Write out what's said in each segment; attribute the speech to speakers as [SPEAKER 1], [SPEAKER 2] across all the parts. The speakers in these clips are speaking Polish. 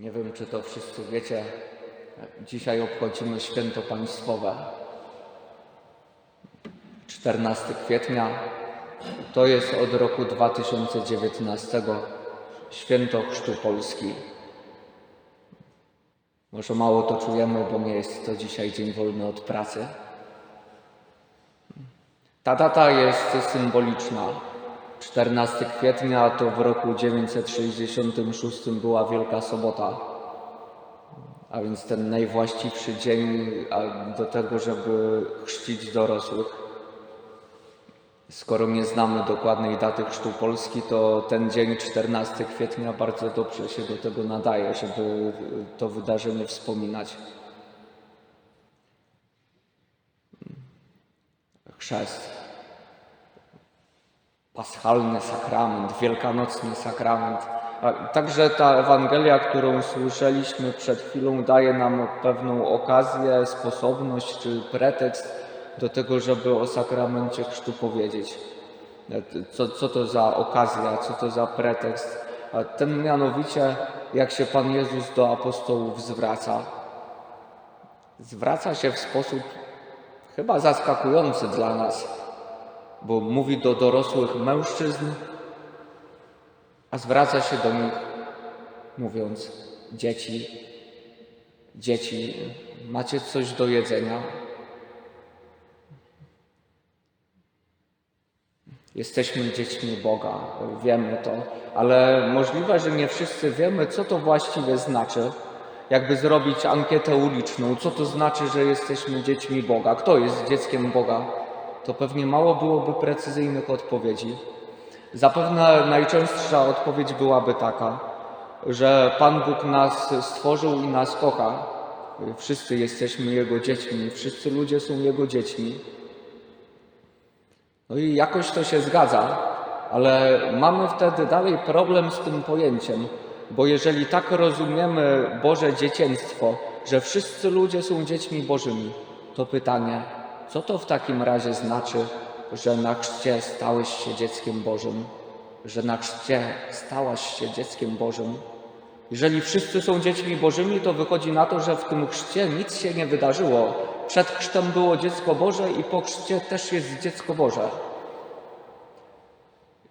[SPEAKER 1] Nie wiem, czy to wszyscy wiecie. Dzisiaj obchodzimy święto państwowe. 14 kwietnia to jest od roku 2019 święto Chrztu Polski. Może mało to czujemy, bo nie jest to dzisiaj dzień wolny od pracy. Ta data jest symboliczna. 14 kwietnia to w roku 966 była Wielka Sobota, a więc ten najwłaściwszy dzień do tego, żeby chrzcić dorosłych. Skoro nie znamy dokładnej daty chrztu Polski, to ten dzień 14 kwietnia bardzo dobrze się do tego nadaje, żeby to wydarzenie wspominać. Chrzest paschalny sakrament, wielkanocny sakrament. Także ta Ewangelia, którą słyszeliśmy przed chwilą, daje nam pewną okazję, sposobność czy pretekst do tego, żeby o sakramencie chrztu powiedzieć. Co, co to za okazja, co to za pretekst? Ten mianowicie, jak się Pan Jezus do apostołów zwraca. Zwraca się w sposób chyba zaskakujący dla nas bo mówi do dorosłych mężczyzn, a zwraca się do nich mówiąc: Dzieci, dzieci, macie coś do jedzenia? Jesteśmy dziećmi Boga, wiemy to, ale możliwe, że nie wszyscy wiemy, co to właściwie znaczy. Jakby zrobić ankietę uliczną, co to znaczy, że jesteśmy dziećmi Boga, kto jest dzieckiem Boga, to pewnie mało byłoby precyzyjnych odpowiedzi. Zapewne najczęstsza odpowiedź byłaby taka, że Pan Bóg nas stworzył i nas kocha. Wszyscy jesteśmy Jego dziećmi, wszyscy ludzie są Jego dziećmi. No i jakoś to się zgadza, ale mamy wtedy dalej problem z tym pojęciem, bo jeżeli tak rozumiemy Boże dzieciństwo, że wszyscy ludzie są dziećmi Bożymi, to pytanie, co to w takim razie znaczy, że na chrzcie stałeś się dzieckiem Bożym? Że na chrzcie stałaś się dzieckiem Bożym? Jeżeli wszyscy są dziećmi Bożymi, to wychodzi na to, że w tym chrzcie nic się nie wydarzyło. Przed chrztem było dziecko Boże i po chrzcie też jest dziecko Boże.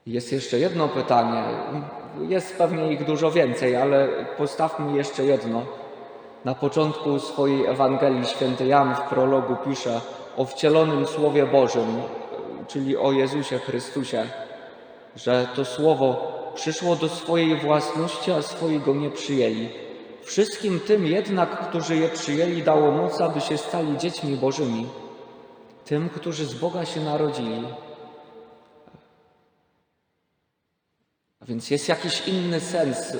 [SPEAKER 1] Jest jeszcze jedno pytanie. Jest pewnie ich dużo więcej, ale postawmy jeszcze jedno. Na początku swojej Ewangelii święty Jan w prologu pisze o wcielonym Słowie Bożym, czyli o Jezusie Chrystusie, że to Słowo przyszło do swojej własności, a swoi go nie przyjęli. Wszystkim tym jednak, którzy je przyjęli, dało moc, aby się stali dziećmi Bożymi. Tym, którzy z Boga się narodzili. A więc jest jakiś inny sens,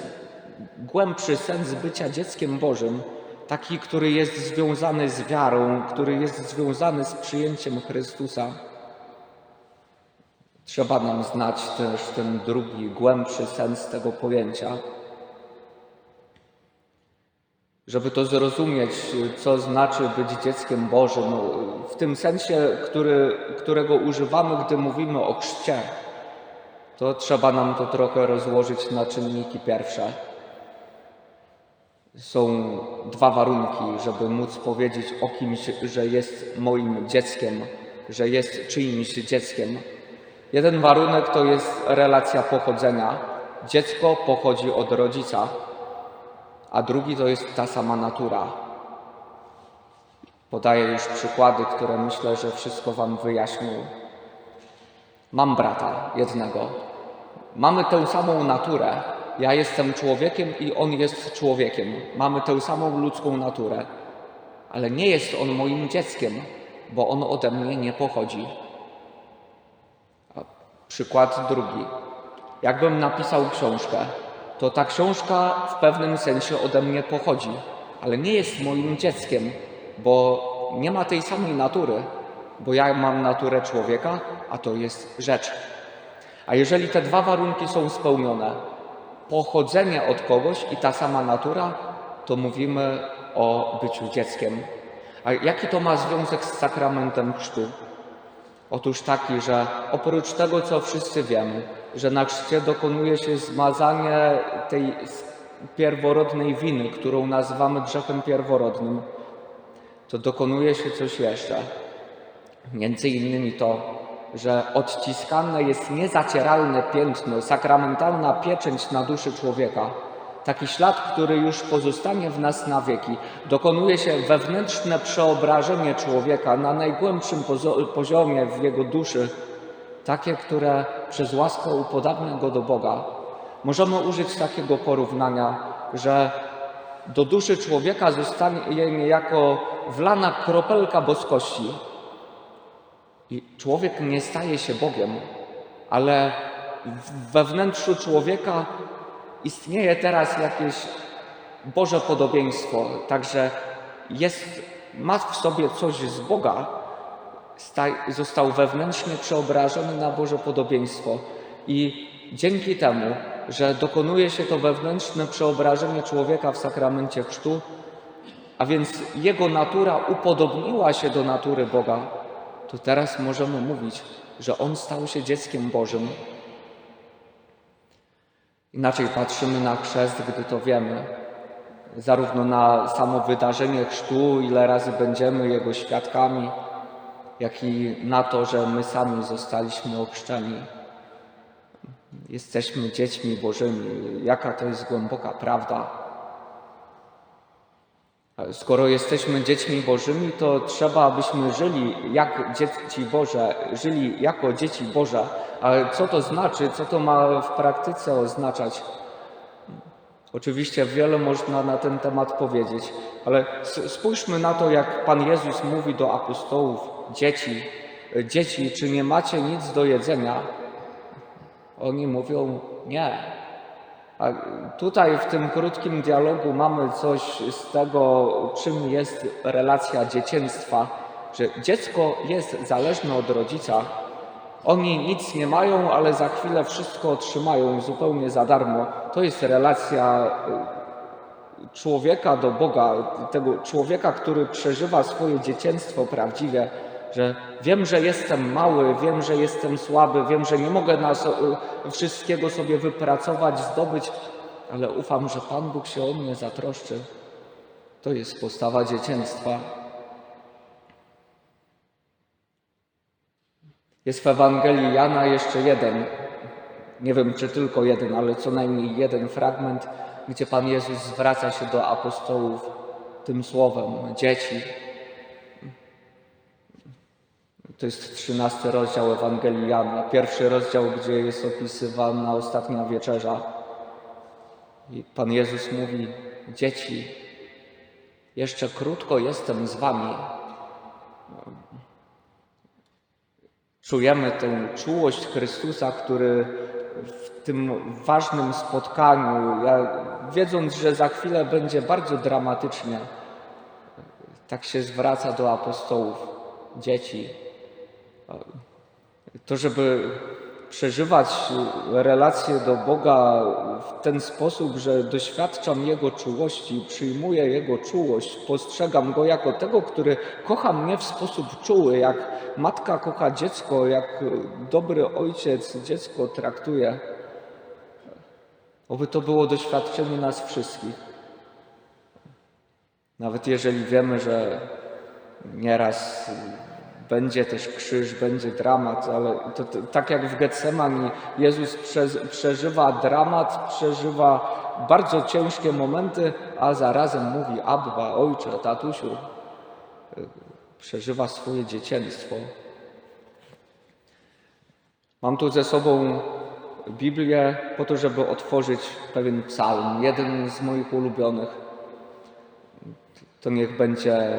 [SPEAKER 1] głębszy sens bycia dzieckiem Bożym, taki, który jest związany z wiarą, który jest związany z przyjęciem Chrystusa. Trzeba nam znać też ten drugi, głębszy sens tego pojęcia. Żeby to zrozumieć, co znaczy być dzieckiem Bożym, w tym sensie, który, którego używamy, gdy mówimy o chrzcie, to trzeba nam to trochę rozłożyć na czynniki pierwsze. Są dwa warunki, żeby móc powiedzieć o kimś, że jest moim dzieckiem, że jest czyimś dzieckiem. Jeden warunek to jest relacja pochodzenia. Dziecko pochodzi od rodzica, a drugi to jest ta sama natura. Podaję już przykłady, które myślę, że wszystko Wam wyjaśnią. Mam brata jednego. Mamy tę samą naturę. Ja jestem człowiekiem i on jest człowiekiem. Mamy tę samą ludzką naturę. Ale nie jest on moim dzieckiem, bo on ode mnie nie pochodzi. Przykład drugi. Jakbym napisał książkę, to ta książka w pewnym sensie ode mnie pochodzi, ale nie jest moim dzieckiem, bo nie ma tej samej natury, bo ja mam naturę człowieka, a to jest rzecz. A jeżeli te dwa warunki są spełnione, pochodzenie od kogoś i ta sama natura, to mówimy o byciu dzieckiem. A jaki to ma związek z sakramentem chrztu? Otóż taki, że oprócz tego, co wszyscy wiemy, że na chrzcie dokonuje się zmazanie tej pierworodnej winy, którą nazywamy grzechem pierworodnym, to dokonuje się coś jeszcze. Między innymi to, że odciskane jest niezacieralne piętno, sakramentalna pieczęć na duszy człowieka. Taki ślad, który już pozostanie w nas na wieki. Dokonuje się wewnętrzne przeobrażenie człowieka na najgłębszym poziomie w jego duszy, takie, które przez łaskę upodabnia go do Boga. Możemy użyć takiego porównania, że do duszy człowieka zostanie niejako wlana kropelka boskości. Człowiek nie staje się Bogiem, ale we wnętrzu człowieka istnieje teraz jakieś Boże podobieństwo, także jest, ma w sobie coś z Boga, został wewnętrznie przeobrażony na Boże podobieństwo. I dzięki temu, że dokonuje się to wewnętrzne przeobrażenie człowieka w sakramencie chrztu, a więc jego natura upodobniła się do natury Boga, to teraz możemy mówić, że on stał się dzieckiem Bożym. Inaczej patrzymy na chrzest, gdy to wiemy, zarówno na samo wydarzenie chrztu, ile razy będziemy jego świadkami, jak i na to, że my sami zostaliśmy ochrzczeni. Jesteśmy dziećmi Bożymi. Jaka to jest głęboka prawda. Skoro jesteśmy dziećmi Bożymi, to trzeba, abyśmy żyli jak dzieci Boże, żyli jako dzieci Boże. Ale co to znaczy, co to ma w praktyce oznaczać? Oczywiście wiele można na ten temat powiedzieć, ale spójrzmy na to, jak Pan Jezus mówi do apostołów: Dzieci, dzieci, czy nie macie nic do jedzenia? Oni mówią: Nie. A tutaj w tym krótkim dialogu mamy coś z tego, czym jest relacja dzieciństwa, że dziecko jest zależne od rodzica. Oni nic nie mają, ale za chwilę wszystko otrzymają zupełnie za darmo. To jest relacja y, człowieka do Boga, tego człowieka, który przeżywa swoje dzieciństwo prawdziwie, że wiem, że jestem mały, wiem, że jestem słaby, wiem, że nie mogę y, wszystkiego sobie wypracować, zdobyć, ale ufam, że Pan Bóg się o mnie zatroszczy. To jest postawa dzieciństwa. Jest w Ewangelii Jana jeszcze jeden, nie wiem czy tylko jeden, ale co najmniej jeden fragment, gdzie Pan Jezus zwraca się do apostołów tym słowem: Dzieci. To jest trzynasty rozdział Ewangelii Jana, pierwszy rozdział, gdzie jest opisywana ostatnia wieczerza. I Pan Jezus mówi: Dzieci, jeszcze krótko jestem z Wami. Czujemy tę czułość Chrystusa, który w tym ważnym spotkaniu, ja, wiedząc, że za chwilę będzie bardzo dramatycznie, tak się zwraca do apostołów, dzieci. To, żeby przeżywać relację do Boga w ten sposób, że doświadczam Jego czułości, przyjmuję Jego czułość, postrzegam Go jako tego, który kocha mnie w sposób czuły, jak matka kocha dziecko, jak dobry ojciec dziecko traktuje. Oby to było doświadczenie nas wszystkich. Nawet jeżeli wiemy, że nieraz będzie też krzyż, będzie dramat, ale to, to, tak jak w Getsemani Jezus prze, przeżywa dramat, przeżywa bardzo ciężkie momenty, a zarazem mówi Abba, Ojcze, tatusiu, przeżywa swoje dzieciństwo. Mam tu ze sobą Biblię po to, żeby otworzyć pewien psalm, jeden z moich ulubionych. To niech będzie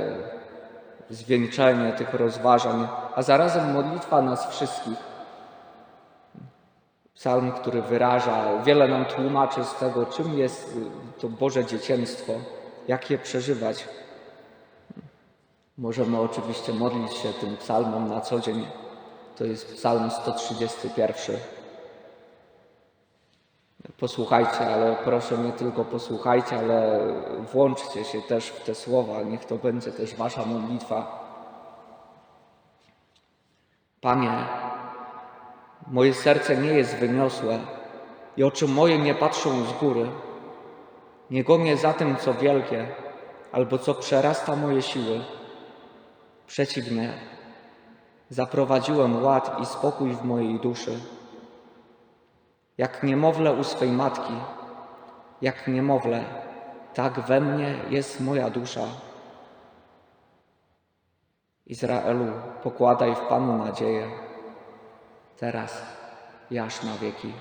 [SPEAKER 1] zwieńczenie tych rozważań, a zarazem modlitwa nas wszystkich. Psalm, który wyraża, wiele nam tłumaczy z tego, czym jest to Boże dzieciństwo, jak je przeżywać. Możemy oczywiście modlić się tym psalmem na co dzień. To jest psalm 131. Posłuchajcie, ale proszę nie tylko posłuchajcie, ale włączcie się też w te słowa. Niech to będzie też wasza modlitwa. Panie, moje serce nie jest wyniosłe i oczy moje nie patrzą z góry. Nie gonię za tym, co wielkie, albo co przerasta moje siły. Przeciwnie, zaprowadziłem ład i spokój w mojej duszy. Jak niemowlę u swej matki, jak niemowlę, tak we mnie jest moja dusza. Izraelu, pokładaj w Panu nadzieję, teraz i aż na wieki.